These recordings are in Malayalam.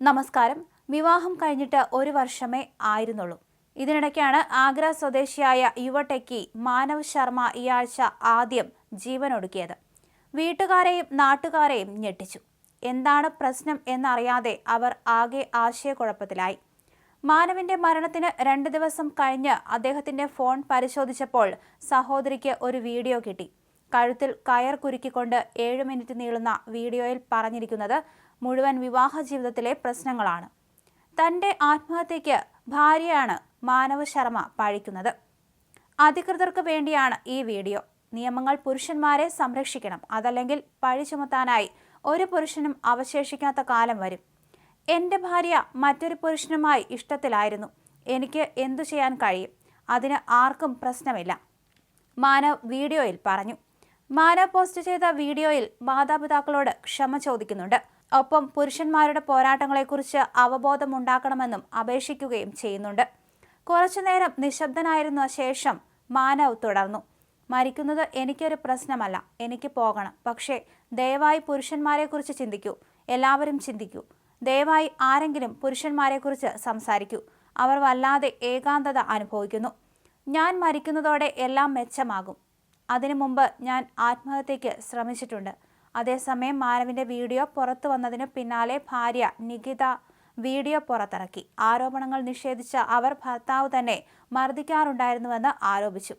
നമസ്കാരം. വിവാഹം കഴിഞ്ഞിട്ട് ഒരു വർഷമേ ആയിരുന്നുള്ളൂ. ഇതിനിടയ്ക്കാണ് ആഗ്ര സ്വദേശിയായ യുവടെക്കി മാനവ് ശർമ്മ ഈ ആഴ്ച ആദ്യം ജീവനൊടുക്കിയത്. വീട്ടുകാരെയും നാട്ടുകാരെയും ഞെട്ടിച്ചു. എന്താണ് പ്രശ്നം എന്നറിയാതെ അവർ ആകെ ആശയക്കുഴപ്പത്തിലായി. മാനവിന്റെ മരണത്തിന് രണ്ട് ദിവസം കഴിഞ്ഞ് അദ്ദേഹത്തിന്റെ ഫോൺ പരിശോധിച്ചപ്പോൾ സഹോദരിക്ക് ഒരു വീഡിയോ കിട്ടി. കഴുത്തിൽ കയർ കുരുക്കിക്കൊണ്ട് ഏഴ് മിനിറ്റ് നീളുന്ന വീഡിയോയിൽ പറഞ്ഞിരിക്കുന്നത് മുഴുവൻ വിവാഹ ജീവിതത്തിലെ പ്രശ്നങ്ങളാണ്. തന്റെ ആത്മഹത്യയ്ക്ക് ഭാര്യയാണ് മാനവ ശർമ്മ പഴിക്കുന്നത്. അധികൃതർക്ക് വേണ്ടിയാണ് ഈ വീഡിയോ. നിയമങ്ങൾ പുരുഷന്മാരെ സംരക്ഷിക്കണം. അതല്ലെങ്കിൽ പഴി ചുമത്താനായി ഒരു പുരുഷനും അവശേഷിക്കാത്ത കാലം വരും. എന്റെ ഭാര്യ മറ്റൊരു പുരുഷനുമായി ഇഷ്ടത്തിലായിരുന്നു. എനിക്ക് എന്തു ചെയ്യാൻ കഴിയും? അതിന് ആർക്കും പ്രശ്നമില്ല. മാനവ് വീഡിയോയിൽ പറഞ്ഞു. മാനവ് പോസ്റ്റ് ചെയ്ത വീഡിയോയിൽ മാതാപിതാക്കളോട് ക്ഷമ ചോദിക്കുന്നുണ്ട്. ഒപ്പം പുരുഷന്മാരുടെ പോരാട്ടങ്ങളെക്കുറിച്ച് അവബോധമുണ്ടാക്കണമെന്നും അപേക്ഷിക്കുകയും ചെയ്യുന്നുണ്ട്. കുറച്ചുനേരം നിശബ്ദനായിരുന്ന ശേഷം മാനവ് തുടർന്നു. മരിക്കുന്നത് എനിക്കൊരു പ്രശ്നമല്ല. എനിക്ക് പോകണം. പക്ഷേ ദയവായി പുരുഷന്മാരെക്കുറിച്ച് ചിന്തിക്കൂ. എല്ലാവരും ചിന്തിക്കൂ. ദയവായി ആരെങ്കിലും പുരുഷന്മാരെക്കുറിച്ച് സംസാരിക്കൂ. അവർ വല്ലാതെ ഏകാന്തത അനുഭവിക്കുന്നു. ഞാൻ മരിക്കുന്നതോടെ എല്ലാം മെച്ചമാകും. അതിനു മുമ്പ് ഞാൻ ആത്മഹത്യയ്ക്ക് ശ്രമിച്ചിട്ടുണ്ട്. അതേസമയം മാനവിന്റെ വീഡിയോ പുറത്തു വന്നതിന് പിന്നാലെ ഭാര്യ നികിത വീഡിയോ പുറത്തിറക്കി. ആരോപണങ്ങൾ നിഷേധിച്ച അവർ ഭർത്താവ് തന്നെ മർദ്ദിക്കാറുണ്ടായിരുന്നുവെന്ന് ആരോപിച്ചു.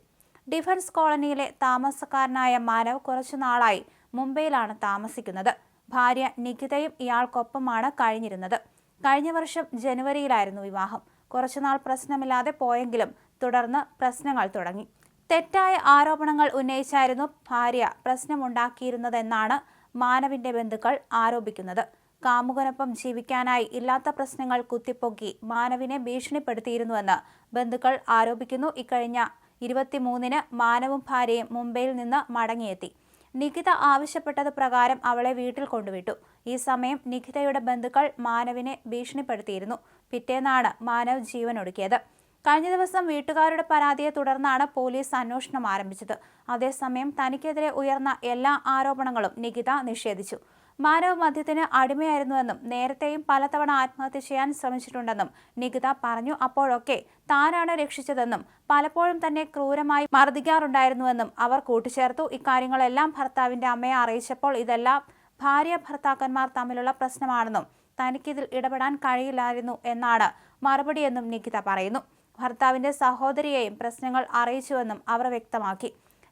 ഡിഫൻസ് കോളനിയിലെ താമസക്കാരനായ മാനവ് കുറച്ചുനാളായി മുംബൈയിലാണ് താമസിക്കുന്നത്. ഭാര്യ നികിതയും ഇയാൾക്കൊപ്പമാണ് കഴിഞ്ഞിരുന്നത്. കഴിഞ്ഞ വർഷം ജനുവരിയിലായിരുന്നു വിവാഹം. കുറച്ചുനാൾ പ്രശ്നമില്ലാതെ പോയെങ്കിലും തുടർന്ന് പ്രശ്നങ്ങൾ തുടങ്ങി. തെറ്റായ ആരോപണങ്ങൾ ഉന്നയിച്ചായിരുന്നു ഭാര്യ പ്രശ്നമുണ്ടാക്കിയിരുന്നതെന്നാണ് മാനവിന്റെ ബന്ധുക്കൾ ആരോപിക്കുന്നത്. കാമുകനൊപ്പം ജീവിക്കാനായി ഇല്ലാത്ത പ്രശ്നങ്ങൾ കുത്തിപ്പൊക്കി മാനവിനെ ഭീഷണിപ്പെടുത്തിയിരുന്നുവെന്ന് ബന്ധുക്കൾ ആരോപിക്കുന്നു. ഇക്കഴിഞ്ഞ ഇരുപത്തിമൂന്നിന് മാനവും ഭാര്യയും മുംബൈയിൽ നിന്ന് മടങ്ങിയെത്തി. നിഖിത ആവശ്യപ്പെട്ടത് പ്രകാരം അവളെ വീട്ടിൽ കൊണ്ടുവിട്ടു. ഈ സമയം നിഖിതയുടെ ബന്ധുക്കൾ മാനവിനെ ഭീഷണിപ്പെടുത്തിയിരുന്നു. പിറ്റേന്നാണ് മാനവ് ജീവനൊടുക്കിയത്. കഴിഞ്ഞ ദിവസം വീട്ടുകാരുടെ പരാതിയെ തുടർന്നാണ് പോലീസ് അന്വേഷണം ആരംഭിച്ചത്. അതേസമയം തനിക്കെതിരെ ഉയർന്ന എല്ലാ ആരോപണങ്ങളും നികിത നിഷേധിച്ചു. മാനവ മദ്യത്തിന് അടിമയായിരുന്നുവെന്നും നേരത്തെയും പലതവണ ആത്മഹത്യ ചെയ്യാൻ ശ്രമിച്ചിട്ടുണ്ടെന്നും നികിത പറഞ്ഞു. അപ്പോഴൊക്കെ താനാണ് രക്ഷിച്ചതെന്നും പലപ്പോഴും തന്നെ ക്രൂരമായി മർദ്ദിക്കാറുണ്ടായിരുന്നുവെന്നും അവർ കൂട്ടിച്ചേർത്തു. ഇക്കാര്യങ്ങളെല്ലാം ഭർത്താവിന്റെ അമ്മയെ അറിയിച്ചപ്പോൾ ഇതെല്ലാം ഭാര്യ ഭർത്താക്കന്മാർ തമ്മിലുള്ള പ്രശ്നമാണെന്നും തനിക്കിതിൽ ഇടപെടാൻ കഴിയില്ലായിരുന്നു എന്നാണ് മറുപടിയെന്നും നികിത പറയുന്നു. ഭർത്താവിന്റെ സഹോദരിയെയും പ്രശ്നങ്ങൾ അറിയിച്ചുവെന്നും അവർ വ്യക്തമാക്കി.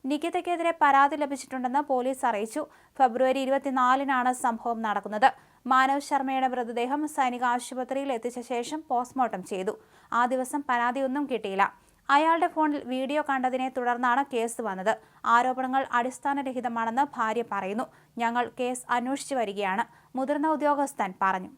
നികിതയ്ക്കെതിരെ പരാതി ലഭിച്ചിട്ടുണ്ടെന്ന് പോലീസ് അറിയിച്ചു. ഫെബ്രുവരി ഇരുപത്തിനാലിനാണ് സംഭവം നടക്കുന്നത്. മാനവ് ശർമ്മയുടെ മൃതദേഹം സൈനിക ആശുപത്രിയിൽ എത്തിച്ച ശേഷം പോസ്റ്റ്മോർട്ടം ചെയ്തു. ആ ദിവസം പരാതിയൊന്നും കിട്ടിയില്ല. അയാളുടെ ഫോണിൽ വീഡിയോ കണ്ടതിനെ തുടർന്നാണ് കേസ് വന്നത്. ആരോപണങ്ങൾ അടിസ്ഥാനരഹിതമാണെന്ന് ഭാര്യ പറയുന്നു. ഞങ്ങൾ കേസ് അന്വേഷിച്ചു വരികയാണ്. മുതിർന്ന ഉദ്യോഗസ്ഥൻ പറഞ്ഞു.